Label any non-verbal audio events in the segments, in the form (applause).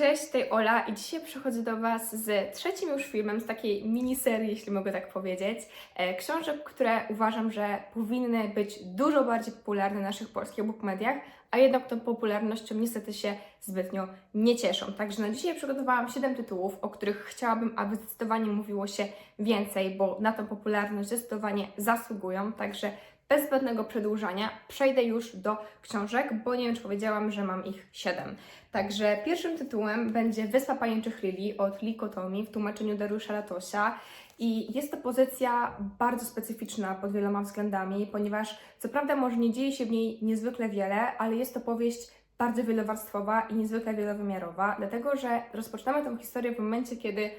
Cześć, tutaj Ola i dzisiaj przychodzę do Was z trzecim już filmem z takiej miniserii, jeśli mogę tak powiedzieć, e, książek, które uważam, że powinny być dużo bardziej popularne w naszych polskich bookmediach, a jednak tą popularnością niestety się zbytnio nie cieszą. Także na dzisiaj przygotowałam 7 tytułów, o których chciałabym, aby zdecydowanie mówiło się więcej, bo na tą popularność zdecydowanie zasługują. Także bez zbędnego przedłużania przejdę już do książek, bo nie wiem, czy powiedziałam, że mam ich 7. Także pierwszym tytułem będzie Wyspa Pajęczych Lili od Lee Kotomi w tłumaczeniu Dariusza Latosia. I jest to pozycja bardzo specyficzna pod wieloma względami, ponieważ co prawda może nie dzieje się w niej niezwykle wiele, ale jest to powieść bardzo wielowarstwowa i niezwykle wielowymiarowa, dlatego że rozpoczynamy tę historię w momencie, kiedy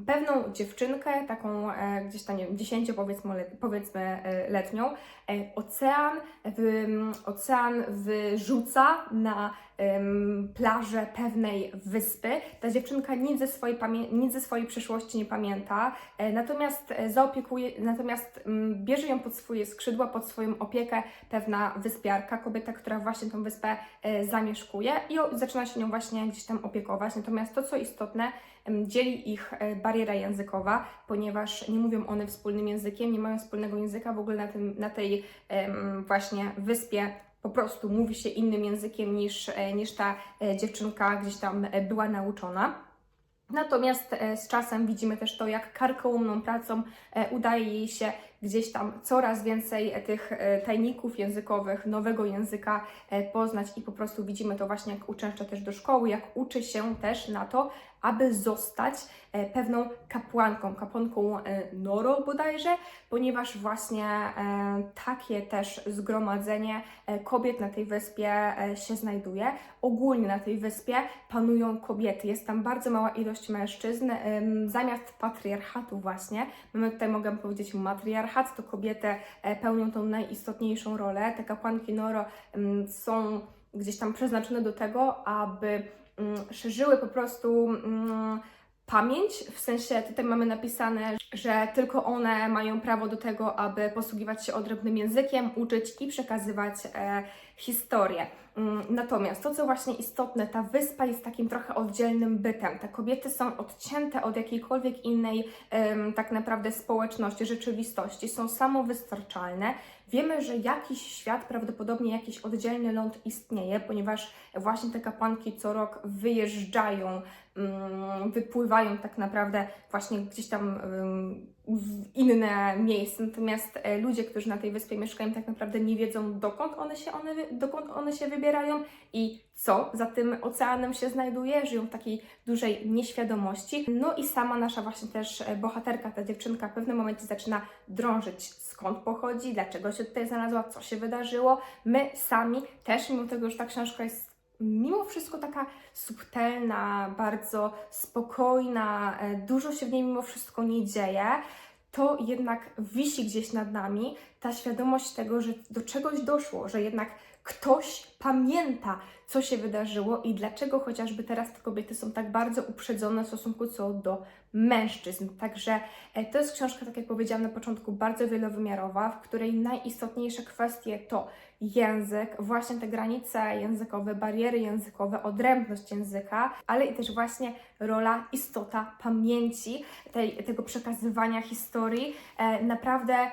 pewną dziewczynkę, taką e, gdzieś tam, nie wiem, 10 powiedzmy, powiedzmy e, letnią, e, ocean, w, ocean wyrzuca na plażę pewnej wyspy. Ta dziewczynka nic ze swojej, nic ze swojej przeszłości nie pamięta, e, natomiast e, zaopiekuje, natomiast mm, bierze ją pod swoje skrzydła, pod swoją opiekę pewna wyspiarka, kobieta, która właśnie tą wyspę e, zamieszkuje i zaczyna się nią właśnie gdzieś tam opiekować. Natomiast to, co istotne, dzieli ich bariera językowa, ponieważ nie mówią one wspólnym językiem, nie mają wspólnego języka w ogóle na, tym, na tej właśnie wyspie. Po prostu mówi się innym językiem niż, e, niż ta e, dziewczynka gdzieś tam e, była nauczona. Natomiast z czasem widzimy też to, jak karkołomną pracą udaje jej się gdzieś tam coraz więcej e, tych e, tajników językowych, nowego języka e, poznać i po prostu widzimy to właśnie, jak uczęszcza też do szkoły, jak uczy się też na to, aby zostać pewną kapłanką, kapłanką Noro bodajże, ponieważ właśnie takie też zgromadzenie kobiet na tej wyspie się znajduje. Ogólnie na tej wyspie panują kobiety, jest tam bardzo mała ilość mężczyzn, zamiast patriarchatu właśnie, mamy tutaj, mogę powiedzieć, matriarchat, to kobiety e, pełnią tą najistotniejszą rolę. Te kapłanki Noro em, są gdzieś tam przeznaczone do tego, aby mm, szerzyły po prostu mm, pamięć, w sensie tutaj mamy napisane, że tylko one mają prawo do tego, aby posługiwać się odrębnym językiem, uczyć i przekazywać e, historię. Mm, Natomiast to, co właśnie istotne, ta wyspa jest takim trochę oddzielnym bytem. Te kobiety są odcięte od jakiejkolwiek innej tak naprawdę społeczności, rzeczywistości, są samowystarczalne. Wiemy, że jakiś świat, prawdopodobnie jakiś oddzielny ląd istnieje, ponieważ właśnie te kapłanki co rok wyjeżdżają, mm, wypływają tak naprawdę właśnie gdzieś tam ym, w inne miejsca. Natomiast e, ludzie, którzy na tej wyspie mieszkają, tak naprawdę nie wiedzą, dokąd one się, one, dokąd one się wybierają i co za tym oceanem się znajduje. Żyją w takiej dużej nieświadomości. No i sama nasza właśnie też e, bohaterka, ta dziewczynka w pewnym momencie zaczyna drążyć, skąd pochodzi, dlaczego się tutaj znalazła, co się wydarzyło. My sami też, mimo tego, że ta książka jest mimo wszystko taka subtelna, bardzo spokojna, e, dużo się w niej mimo wszystko nie dzieje, to jednak wisi gdzieś nad nami ta świadomość tego, że do czegoś doszło, że jednak ktoś pamięta, co się wydarzyło i dlaczego chociażby teraz te kobiety są tak bardzo uprzedzone w stosunku co do mężczyzn. Także e, to jest książka, tak jak powiedziałam na początku, bardzo wielowymiarowa, w której najistotniejsze kwestie to język, właśnie te granice językowe, bariery językowe, odrębność języka, ale i też właśnie rola, istota pamięci, tej, tego przekazywania historii. E, naprawdę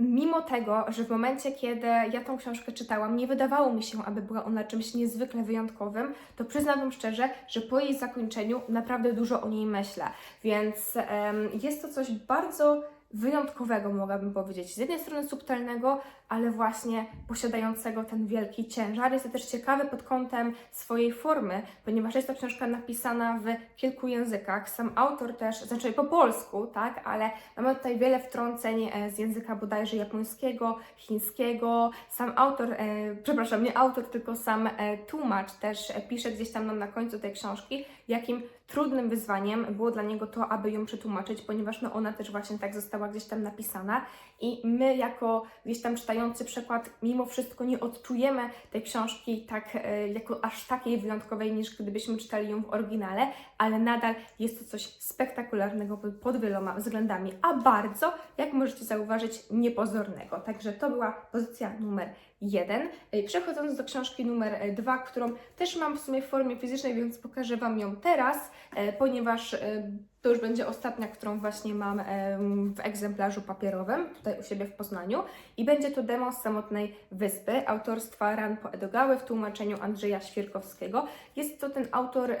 Mimo tego, że w momencie, kiedy ja tą książkę czytałam, nie wydawało mi się, aby była ona czymś niezwykle wyjątkowym, to przyznam Wam szczerze, że po jej zakończeniu naprawdę dużo o niej myślę. Więc em, jest to coś bardzo wyjątkowego, mogłabym powiedzieć. Z jednej strony subtelnego, ale właśnie posiadającego ten wielki ciężar. Jest to też ciekawe pod kątem swojej formy, ponieważ jest to książka napisana w kilku językach. Sam autor też, znaczy po polsku, tak, ale mamy tutaj wiele wtrąceń e, z języka bodajże japońskiego, chińskiego. Sam autor, e, przepraszam, nie autor, tylko sam e, tłumacz też pisze gdzieś tam nam na końcu tej książki, jakim trudnym wyzwaniem było dla niego to, aby ją przetłumaczyć, ponieważ no ona też właśnie tak została gdzieś tam napisana i my jako gdzieś tam czytający przekład mimo wszystko nie odczujemy tej książki tak e, jako aż takiej wyjątkowej, niż gdybyśmy czytali ją w oryginale, ale nadal jest to coś spektakularnego pod wieloma względami, a bardzo, jak możecie zauważyć, niepozornego. Także to była pozycja numer 1. E, Przechodząc do książki numer 2, którą też mam w sumie w formie fizycznej, więc pokażę Wam ją teraz, e, ponieważ e, to już będzie ostatnia, którą właśnie mam w egzemplarzu papierowym, tutaj u siebie w Poznaniu. I będzie to demo z samotnej wyspy, autorstwa Ran Poedogały w tłumaczeniu Andrzeja Świerkowskiego. Jest to ten autor, e,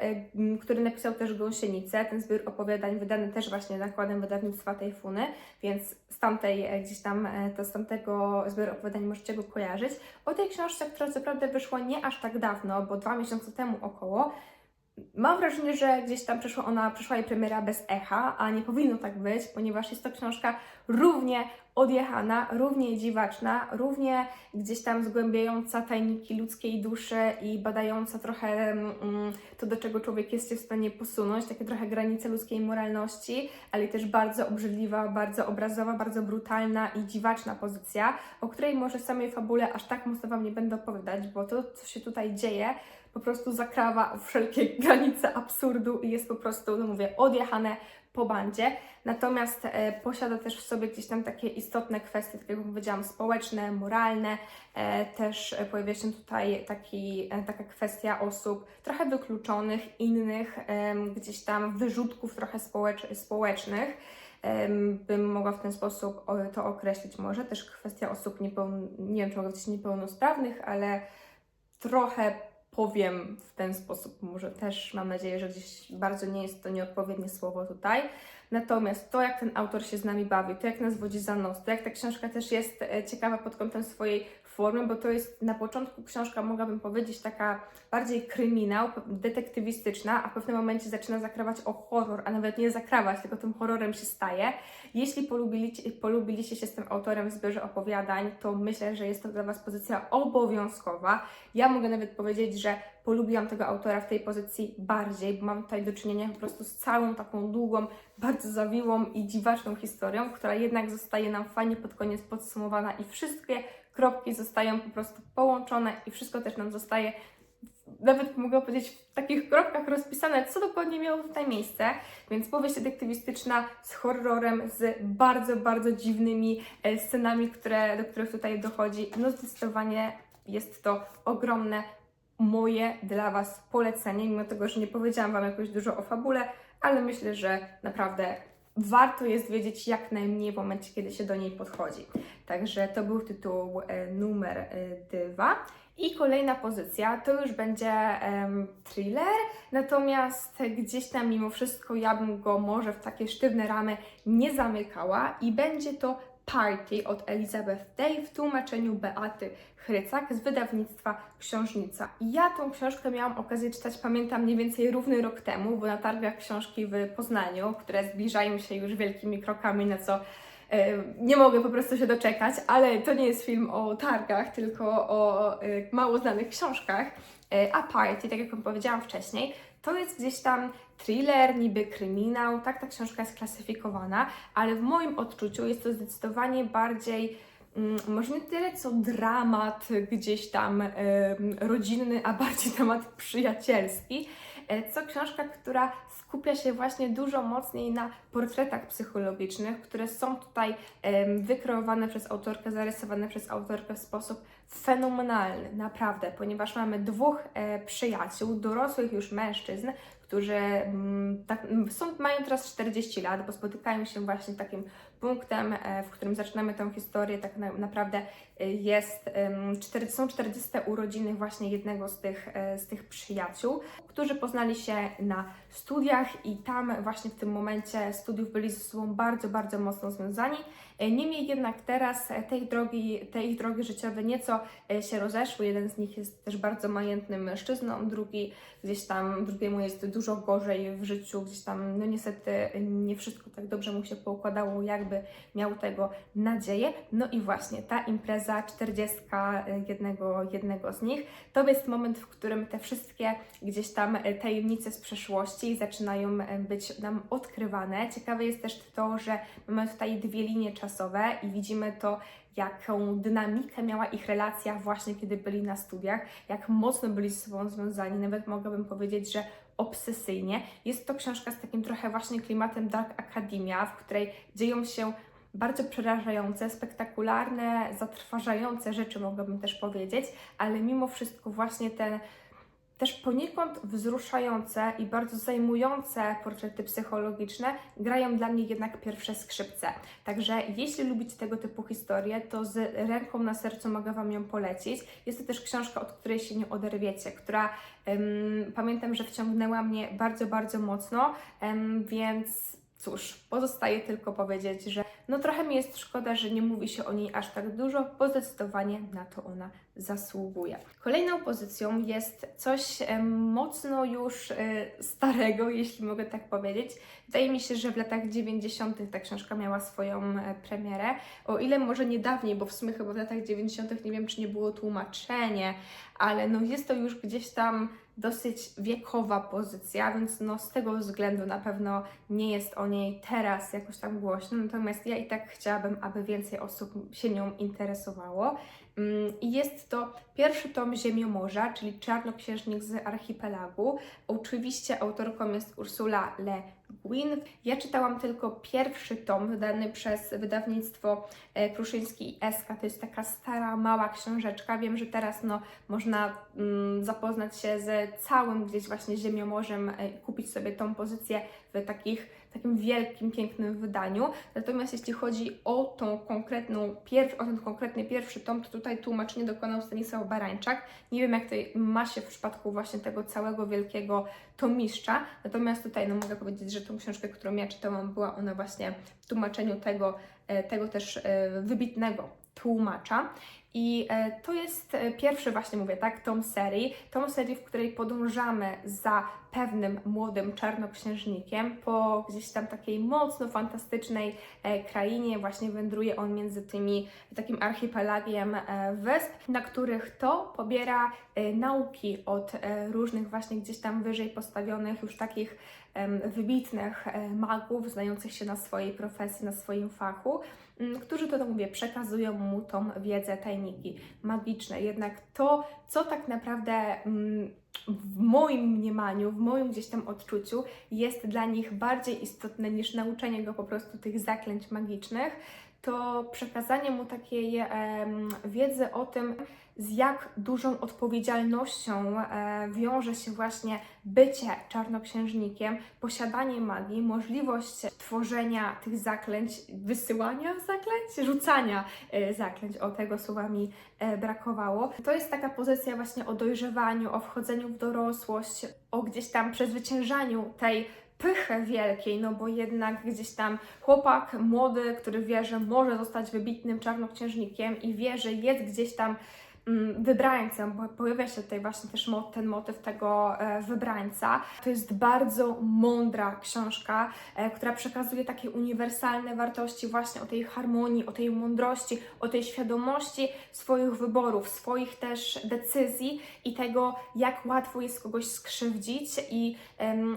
który napisał też Gąsienicę, ten zbiór opowiadań wydany też właśnie nakładem wydawnictwa Tajfuny, więc z tamtej e, gdzieś tam, e, to z tamtego zbioru opowiadań możecie go kojarzyć. O tej książce, która co prawda wyszła nie aż tak dawno, bo dwa miesiące temu około, Mam wrażenie, że gdzieś tam przeszła ona, przeszła jej premiera bez echa, a nie powinno tak być, ponieważ jest to książka równie odjechana, równie dziwaczna, równie gdzieś tam zgłębiająca tajniki ludzkiej duszy i badająca trochę mm, to, do czego człowiek jest się w stanie posunąć, takie trochę granice ludzkiej moralności, ale też bardzo obrzydliwa, bardzo obrazowa, bardzo brutalna i dziwaczna pozycja, o której może samej fabule aż tak mocno Wam nie będę opowiadać, bo to, co się tutaj dzieje, po prostu zakrawa wszelkie (laughs) granice absurdu i jest po prostu, no mówię, odjechane po bandzie. Natomiast e, posiada też w sobie gdzieś tam takie istotne kwestie, tak jak powiedziałam, społeczne, moralne. E, też e, pojawia się tutaj taki, e, taka kwestia osób trochę wykluczonych, innych, em, gdzieś tam wyrzutków trochę społecz, społecznych. Bym mogła w ten sposób to określić może. Też kwestia osób niepełn... nie wiem, czy mogę powiedzieć niepełnosprawnych, ale trochę powiem w ten sposób, może też mam nadzieję, że gdzieś bardzo nie jest to nieodpowiednie słowo tutaj. Natomiast to, jak ten autor się z nami bawi, to jak nas wodzi za nos, to jak ta książka też jest e, ciekawa pod kątem swojej formy, bo to jest na początku książka, mogłabym powiedzieć, taka bardziej kryminał, detektywistyczna, a w pewnym momencie zaczyna zakrawać o horror, a nawet nie zakrawać, tylko tym horrorem się staje. Jeśli polubiliście, polubiliście się z tym autorem w zbiorze opowiadań, to myślę, że jest to dla Was pozycja obowiązkowa. Ja mogę nawet powiedzieć, że polubiłam tego autora w tej pozycji bardziej, bo mam tutaj do czynienia po prostu z całą taką długą, bardzo zawiłą i dziwaczną historią, która jednak zostaje nam fajnie pod koniec podsumowana i wszystkie kropki zostają po prostu połączone i wszystko też nam zostaje nawet mogę powiedzieć, w takich kropkach rozpisane, co dokładnie miało tutaj miejsce. Więc powieść detektywistyczna z horrorem, z bardzo, bardzo dziwnymi e, scenami, które, do których tutaj dochodzi. No zdecydowanie jest to ogromne moje dla Was polecenie, mimo tego, że nie powiedziałam Wam jakoś dużo o fabule, ale myślę, że naprawdę warto jest wiedzieć jak najmniej w momencie, kiedy się do niej podchodzi. Także to był tytuł e, numer e, dwa. I kolejna pozycja to już będzie em, thriller, natomiast gdzieś tam mimo wszystko ja bym go może w takie sztywne ramy nie zamykała i będzie to Party od Elizabeth Day w tłumaczeniu Beaty Chrycak z wydawnictwa Książnica. I ja tą książkę miałam okazję czytać, pamiętam mniej więcej równy rok temu, bo na targach książki w Poznaniu, które zbliżają się już wielkimi krokami, na co e, nie mogę po prostu się doczekać, ale to nie jest film o targach, tylko o e, mało znanych książkach. E, A Party, tak jak powiedziałam wcześniej, to jest gdzieś tam thriller, niby kryminał, tak ta książka jest klasyfikowana, ale w moim odczuciu jest to zdecydowanie bardziej, mm, może nie tyle co dramat gdzieś tam em, rodzinny, a bardziej (laughs) temat przyjacielski. E, Co książka, która skupia się właśnie dużo mocniej na portretach psychologicznych, które są tutaj em, wykreowane przez autorkę, zarysowane przez autorkę w sposób fenomenalny, naprawdę, ponieważ mamy dwóch e, przyjaciół, dorosłych już mężczyzn, którzy mm, tak, mm, są, mają teraz 40 lat, bo spotykają się właśnie takim punktem, e, w którym zaczynamy tę historię, tak na, naprawdę e, jest, są 40 urodziny właśnie jednego z tych, e, z tych przyjaciół, którzy poznali się na studiach i tam właśnie w tym momencie studiów byli ze sobą bardzo, bardzo mocno związani. Niemniej jednak teraz te ich drogi, te ich drogi życiowe nieco się rozeszły. Jeden z nich jest też bardzo majętnym mężczyzną, drugi gdzieś tam, drugiemu jest dużo gorzej w życiu, gdzieś tam, no niestety nie wszystko tak dobrze mu się poukładało, jakby miał tego nadzieję. No i właśnie ta impreza, czterdziestka jednego, jednego z nich, to jest moment, w którym te wszystkie gdzieś tam tajemnice z przeszłości zaczynają być nam odkrywane. Ciekawe jest też to, że mamy tutaj dwie linie czasowe i widzimy to, jaką dynamikę miała ich relacja właśnie kiedy byli na studiach, jak mocno byli ze sobą związani, nawet mogłabym powiedzieć, że obsesyjnie. Jest to książka z takim trochę właśnie klimatem Dark Academia, w której dzieją się bardzo przerażające, spektakularne, zatrważające rzeczy, mogłabym też powiedzieć, ale mimo wszystko właśnie ten też poniekąd wzruszające i bardzo zajmujące portrety psychologiczne grają dla mnie jednak pierwsze skrzypce. Także jeśli lubicie tego typu historie, to z ręką na sercu mogę Wam ją polecić. Jest to też książka, od której się nie oderwiecie, która em, pamiętam, że wciągnęła mnie bardzo, bardzo mocno, em, więc cóż, pozostaje tylko powiedzieć, że no trochę mi jest szkoda, że nie mówi się o niej aż tak dużo, bo zdecydowanie na to ona zasługuje. Kolejną pozycją jest coś mocno już e, starego, jeśli mogę tak powiedzieć. Wydaje mi się, że w latach 90. ta książka miała swoją e, premierę. O ile może nie dawniej, bo w sumie chyba w latach 90. nie wiem, czy nie było tłumaczenie, ale no jest to już gdzieś tam dosyć wiekowa pozycja, więc no z tego względu na pewno nie jest o niej teraz jakoś tam głośno, natomiast ja i tak chciałabym, aby więcej osób się nią interesowało. Mm, I jest to pierwszy tom Ziemiomorza, czyli Czarnoksiężnik z archipelagu. Oczywiście autorką jest Ursula Le Guin. Ja czytałam tylko pierwszy tom wydany przez wydawnictwo e, Pruszyński i Eska. To jest taka stara, mała książeczka. Wiem, że teraz no, można mm, zapoznać się z całym gdzieś właśnie Ziemiomorzem, e, kupić sobie tą pozycję w takich takim wielkim, pięknym wydaniu. Natomiast jeśli chodzi o tą konkretną, pier- o ten konkretny pierwszy tom, to tutaj tłumaczenie dokonał Stanisław Barańczak. Nie wiem, jak to ma się w przypadku właśnie tego całego wielkiego tomistrza. Natomiast tutaj no, mogę powiedzieć, że tą książkę, którą ja czytałam, była ona właśnie w tłumaczeniu tego, e, tego też e, wybitnego tłumacza. I e, to jest e, pierwszy właśnie, mówię, tak, tom serii, tom serii, w której podążamy za pewnym młodym czarnoksiężnikiem po gdzieś tam takiej mocno fantastycznej e, krainie. Właśnie wędruje on między tymi, takim archipelagiem wysp, na których to pobiera nauki od różnych właśnie gdzieś tam wyżej postawionych już takich wybitnych e, magów, znających się na swojej profesji, na swoim fachu, m, którzy to, tak mówię, przekazują mu tą wiedzę, tajniki magiczne. Jednak to, co tak naprawdę mm, w moim mniemaniu, w moim gdzieś tam odczuciu jest dla nich bardziej istotne niż nauczenie go po prostu tych zaklęć magicznych, to przekazanie mu takiej wiedzy o tym, z jak dużą odpowiedzialnością e, wiąże się właśnie bycie czarnoksiężnikiem, posiadanie magii, możliwość tworzenia tych zaklęć, wysyłania zaklęć, rzucania e, zaklęć, o tego słowa mi e, brakowało. To jest taka pozycja właśnie o dojrzewaniu, o wchodzeniu w dorosłość, o gdzieś tam przezwyciężaniu tej pychy wielkiej, no bo jednak gdzieś tam chłopak młody, który wie, że może zostać wybitnym czarnoksiężnikiem i wie, że jest gdzieś tam mm, wybrańcem, bo pojawia się tutaj właśnie też ten motyw tego e, wybrańca. To jest bardzo mądra książka, e, która przekazuje takie uniwersalne wartości właśnie o tej harmonii, o tej mądrości, o tej świadomości swoich wyborów, swoich też decyzji i tego, jak łatwo jest kogoś skrzywdzić i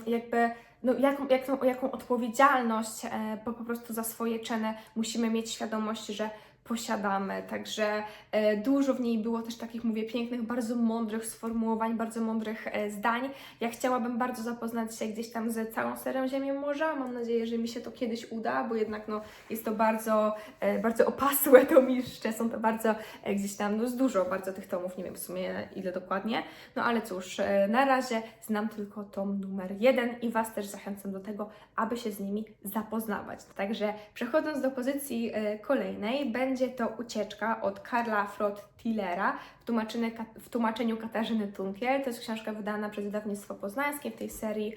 jakby no, jaką, jaką, jaką odpowiedzialność e, po, po prostu za swoje czyny musimy mieć świadomość, że posiadamy. Także e, dużo w niej było też takich, mówię, pięknych, bardzo mądrych sformułowań, bardzo mądrych e, zdań. Ja chciałabym bardzo zapoznać się gdzieś tam z całą serią Ziemi Morza. Mam nadzieję, że mi się to kiedyś uda, bo jednak no, jest to bardzo, e, bardzo opasłe tomiszcze. Są to bardzo gdzieś tam, no dużo bardzo tych tomów, nie wiem w sumie ile dokładnie. No ale cóż, na razie znam tylko tom numer jeden i Was też zachęcam do tego, aby się z nimi zapoznawać. Także przechodząc do pozycji kolejnej, będzie to ucieczka od Karla Frot Tillera w w tłumaczeniu Katarzyny Tunkiel. To jest książka wydana przez wydawnictwo poznańskie w tej serii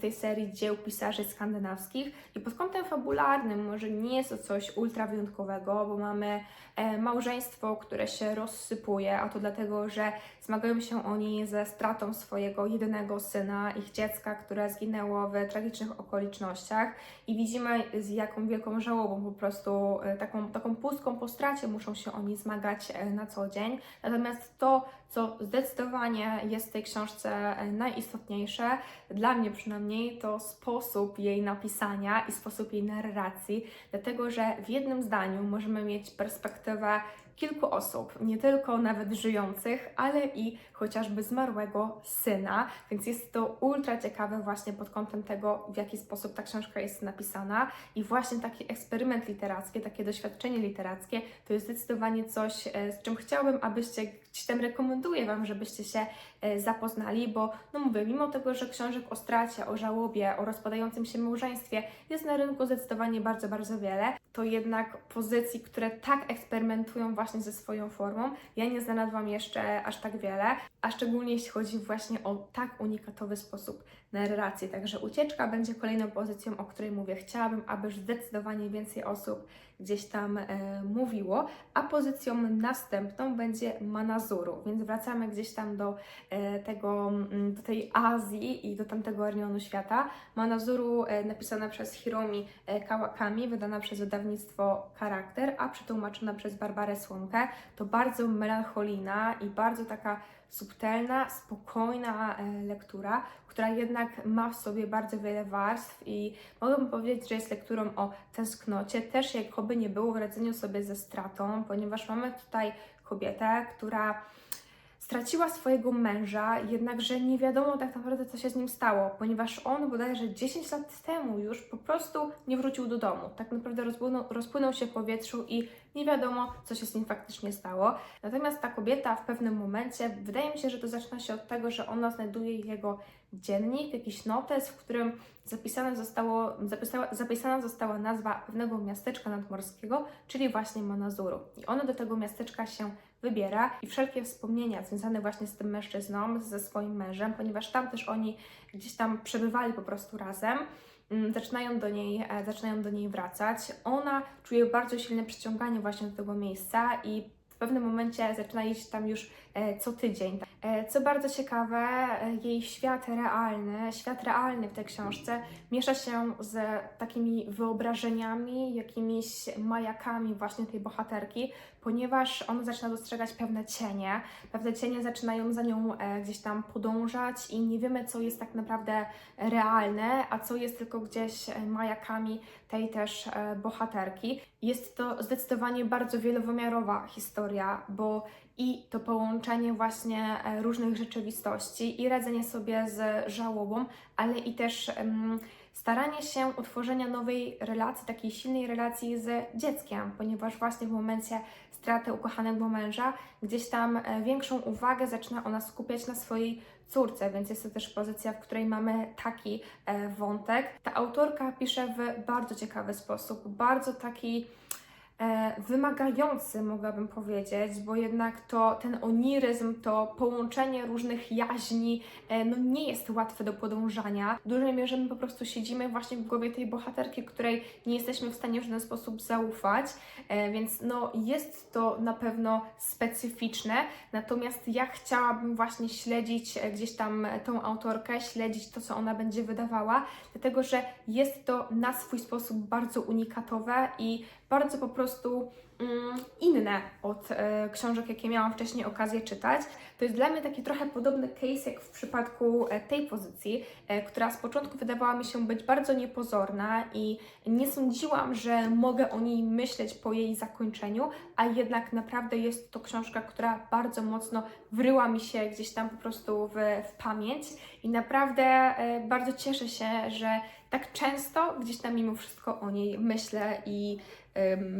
tej serii dzieł pisarzy skandynawskich i pod kątem fabularnym może nie jest to coś ultra wyjątkowego, bo mamy e, małżeństwo, które się rozsypuje, a to dlatego, że zmagają się oni ze stratą swojego jedynego syna, ich dziecka, które zginęło w tragicznych okolicznościach i widzimy z jaką wielką żałobą po prostu e, taką, taką pustką po stracie muszą się oni zmagać e, na co dzień. Natomiast to, co zdecydowanie jest w tej książce e, najistotniejsze, dla mnie przynajmniej, to sposób jej napisania i sposób jej narracji, dlatego że w jednym zdaniu możemy mieć perspektywę kilku osób, nie tylko nawet żyjących, ale i chociażby zmarłego syna, więc jest to ultra ciekawe właśnie pod kątem tego, w jaki sposób ta książka jest napisana. I właśnie taki eksperyment literacki, takie doświadczenie literackie, to jest zdecydowanie coś, e, z czym chciałabym, abyście gdzieś rekomenduję Wam, żebyście się e, zapoznali, bo no mówię, mimo tego, że książek o stracie, o żałobie, o rozpadającym się małżeństwie jest na rynku zdecydowanie bardzo, bardzo wiele, to jednak pozycji, które tak eksperymentują właśnie ze swoją formą, ja nie znalazłam jeszcze aż tak wiele, a szczególnie jeśli chodzi właśnie o tak unikatowy sposób narracji. Także ucieczka będzie kolejną pozycją, o której mówię. Chciałabym, aby zdecydowanie więcej osób gdzieś tam e, mówiło, a pozycją następną będzie Manazuru, więc wracamy gdzieś tam do e, tego, do tej Azji i do tamtego regionu świata. Manazuru e, napisana przez Hiromi e, Kawakami, wydana przez wydawnictwo Charakter, a przetłumaczona przez Barbarę Słomkę. To bardzo melancholijna i bardzo taka subtelna, spokojna e, lektura, która jednak ma w sobie bardzo wiele warstw i mogłabym powiedzieć, że jest lekturą o tęsknocie, też jakoby nie było w radzeniu sobie ze stratą, ponieważ mamy tutaj kobietę, która straciła swojego męża, jednakże nie wiadomo tak naprawdę, co się z nim stało, ponieważ on bodajże 10 lat temu już po prostu nie wrócił do domu. Tak naprawdę rozpłynął, rozpłynął się w powietrzu i nie wiadomo, co się z nim faktycznie stało. Natomiast ta kobieta w pewnym momencie, wydaje mi się, że to zaczyna się od tego, że ona znajduje jego dziennik, jakiś notes, w którym zapisane zostało, zapisała, zapisana została nazwa pewnego miasteczka nadmorskiego, czyli właśnie Manazuru. I ona do tego miasteczka się wybiera i wszelkie wspomnienia związane właśnie z tym mężczyzną, ze swoim mężem, ponieważ tam też oni gdzieś tam przebywali po prostu razem, mm, zaczynają do niej, e, zaczynają do niej wracać. Ona czuje bardzo silne przyciąganie właśnie do tego miejsca i w pewnym momencie zaczyna iść tam już e, co tydzień. E, Co bardzo ciekawe, jej świat realny, świat realny w tej książce miesza się z takimi wyobrażeniami, jakimiś majakami właśnie tej bohaterki, ponieważ ona zaczyna dostrzegać pewne cienie. Pewne cienie zaczynają za nią e, gdzieś tam podążać i nie wiemy, co jest tak naprawdę realne, a co jest tylko gdzieś e, majakami tej też e, bohaterki. Jest to zdecydowanie bardzo wielowymiarowa historia, bo i to połączenie właśnie różnych rzeczywistości i radzenie sobie z żałobą, ale i też staranie się utworzenia nowej relacji, takiej silnej relacji z dzieckiem, ponieważ właśnie w momencie straty ukochanego męża gdzieś tam e, większą uwagę zaczyna ona skupiać na swojej córce, więc jest to też pozycja, w której mamy taki e, wątek. Ta autorka pisze w bardzo ciekawy sposób, bardzo taki wymagający, mogłabym powiedzieć, bo jednak to ten oniryzm, to połączenie różnych jaźni, e, no nie jest łatwe do podążania. W dużej mierze my po prostu siedzimy właśnie w głowie tej bohaterki, której nie jesteśmy w stanie w żaden sposób zaufać, e, więc no jest to na pewno specyficzne, natomiast ja chciałabym właśnie śledzić e, gdzieś tam e, tą autorkę, śledzić to, co ona będzie wydawała, dlatego że jest to na swój sposób bardzo unikatowe i bardzo po prostu mm, inne od e, książek, jakie miałam wcześniej okazję czytać. To jest dla mnie taki trochę podobny case jak w przypadku e, tej pozycji, e, która z początku wydawała mi się być bardzo niepozorna i nie sądziłam, że mogę o niej myśleć po jej zakończeniu, a jednak naprawdę jest to książka, która bardzo mocno wryła mi się gdzieś tam po prostu w, w pamięć i naprawdę bardzo cieszę się, że tak często gdzieś tam mimo wszystko o niej myślę i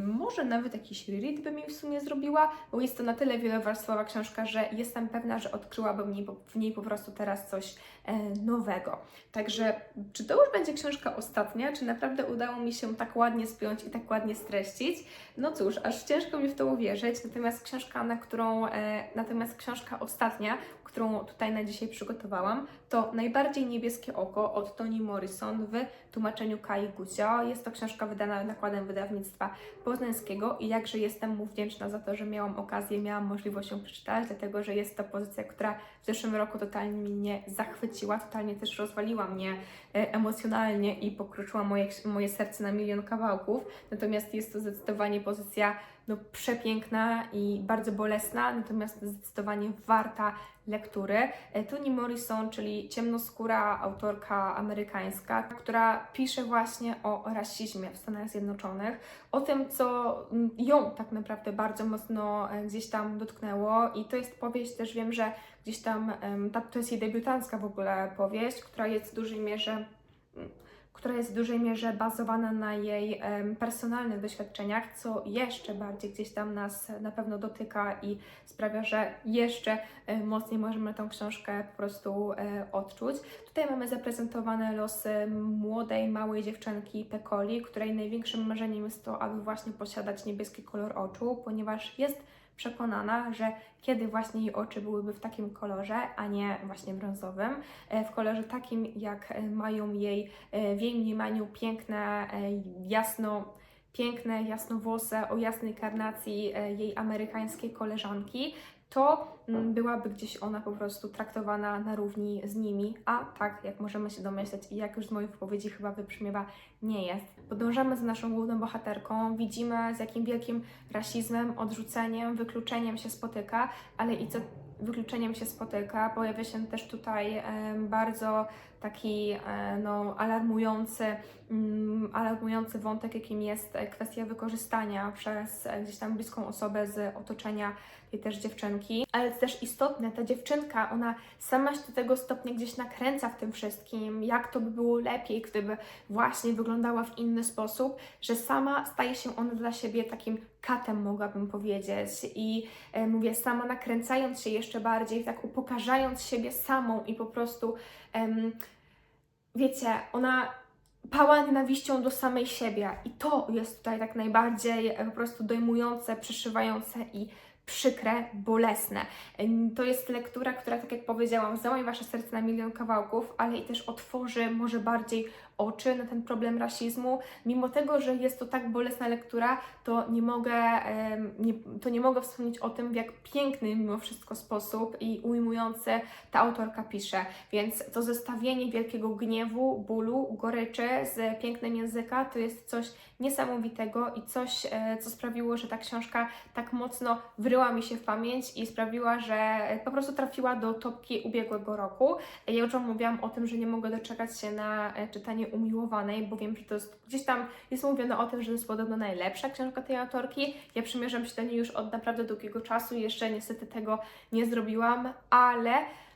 może nawet jakiś reread by mi w sumie zrobiła, bo jest to na tyle wielowarstwowa książka, że jestem pewna, że odkryłabym w niej, po- prostu teraz coś e, nowego. Także czy to już będzie książka ostatnia, czy naprawdę udało mi się tak ładnie spiąć i tak ładnie streścić? No cóż, aż ciężko mi w to uwierzyć, natomiast książka, na którą, e, natomiast książka ostatnia, którą tutaj na dzisiaj przygotowałam, to Najbardziej niebieskie oko od Toni Morrison w tłumaczeniu Kai Gucio. Jest to książka wydana nakładem wydawnictwa poznańskiego i jakże jestem mu wdzięczna za to, że miałam okazję, miałam możliwość ją przeczytać, dlatego że jest to pozycja, która w zeszłym roku totalnie mnie zachwyciła, totalnie też rozwaliła mnie e, emocjonalnie i pokruszyła moje, moje serce na milion kawałków. Natomiast jest to zdecydowanie pozycja no, przepiękna i bardzo bolesna, natomiast zdecydowanie warta lektury. E, Toni Morrison, czyli ciemnoskóra autorka amerykańska, która pisze właśnie o rasizmie w Stanach Zjednoczonych, o tym, co ją tak naprawdę bardzo mocno e, gdzieś tam dotknęło i to jest powieść, też wiem, że gdzieś tam, to jest jej debiutancka w ogóle powieść, która jest w dużej mierze która jest w dużej mierze bazowana na jej personalnych doświadczeniach, co jeszcze bardziej gdzieś tam nas na pewno dotyka i sprawia, że jeszcze e, mocniej możemy tą książkę po prostu e, odczuć. Tutaj mamy zaprezentowane losy młodej, małej dziewczynki Pekoli, której największym marzeniem jest to, aby właśnie posiadać niebieski kolor oczu, ponieważ jest przekonana, że kiedy właśnie jej oczy byłyby w takim kolorze, a nie właśnie brązowym, e, w kolorze takim, jak e, mają jej e, w jej mniemaniu piękne, jasno, piękne, jasnowłose, o jasnej karnacji jej amerykańskiej koleżanki, to mm, byłaby gdzieś ona po prostu traktowana na równi z nimi, a tak, jak możemy się domyśleć i jak już z moich wypowiedzi chyba wybrzmiewa, nie jest. Podążamy za naszą główną bohaterką, widzimy z jakim wielkim rasizmem, odrzuceniem, wykluczeniem się spotyka, ale i co wykluczeniem się spotyka, pojawia się też tutaj bardzo taki e, no, alarmujący, mm, alarmujący wątek, jakim jest e, kwestia wykorzystania przez e, gdzieś tam bliską osobę z otoczenia tej też dziewczynki. Ale co też istotne, ta dziewczynka, ona sama się do tego stopnia gdzieś nakręca w tym wszystkim, jak to by było lepiej, gdyby właśnie wyglądała w inny sposób, że sama staje się ona dla siebie takim katem, mogłabym powiedzieć. I e, mówię, sama nakręcając się jeszcze bardziej, tak upokarzając siebie samą i po prostu, wiecie, ona pała nienawiścią do samej siebie. I to jest tutaj tak najbardziej po prostu dojmujące, przeszywające i przykre, bolesne. To jest lektura, która, tak jak powiedziałam, załamie Wasze serce na milion kawałków, ale i też otworzy może bardziej oczy na ten problem rasizmu. Mimo tego, że jest to tak bolesna lektura, to nie mogę, nie, to nie mogę wspomnieć o tym, w jak piękny mimo wszystko sposób i ujmujący ta autorka pisze. Więc to zestawienie wielkiego gniewu, bólu, goryczy z pięknem języka to jest coś niesamowitego i coś, e, co sprawiło, że ta książka tak mocno wryła mi się w pamięć i sprawiła, że po prostu trafiła do topki ubiegłego roku. Ja już mówiłam o tym, że nie mogę doczekać się na e, Umiłowanej, bo wiem, że to jest gdzieś tam jest mówione o tym, że to jest podobno najlepsza książka tej autorki. Ja przymierzam się do niej już od naprawdę długiego czasu jeszcze niestety tego nie zrobiłam, ale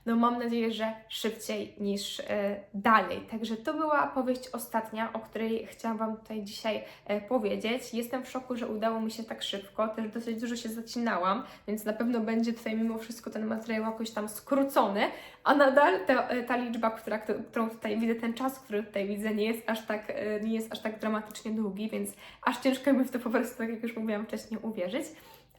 no mam nadzieję, że szybciej niż e, dalej. Także to była powieść ostatnia, o której chciałam Wam tutaj dzisiaj e, powiedzieć. Jestem w szoku, że udało mi się tak szybko, też dosyć dużo się zacinałam, więc na pewno będzie tutaj mimo wszystko ten materiał jakoś tam skrócony, a nadal ta, e, ta liczba, która, którą tutaj widzę, ten czas, który tutaj widzę, nie jest aż tak, nie jest aż tak dramatycznie długi, więc aż ciężko mi w to po prostu, tak jak już mówiłam wcześniej, uwierzyć.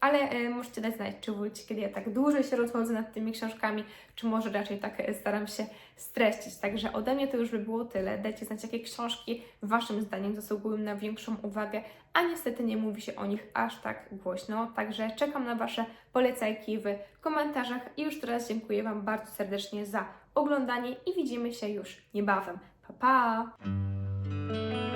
Ale e, możecie dać znać, czy wolicie, kiedy ja tak dłużej się rozchodzę nad tymi książkami, czy może raczej tak e, staram się streścić. Także ode mnie to już by było tyle. Dajcie znać, jakie książki Waszym zdaniem zasługują na większą uwagę, a niestety nie mówi się o nich aż tak głośno. Także czekam na Wasze polecajki w komentarzach i już teraz dziękuję Wam bardzo serdecznie za oglądanie i widzimy się już niebawem. Pa, pa!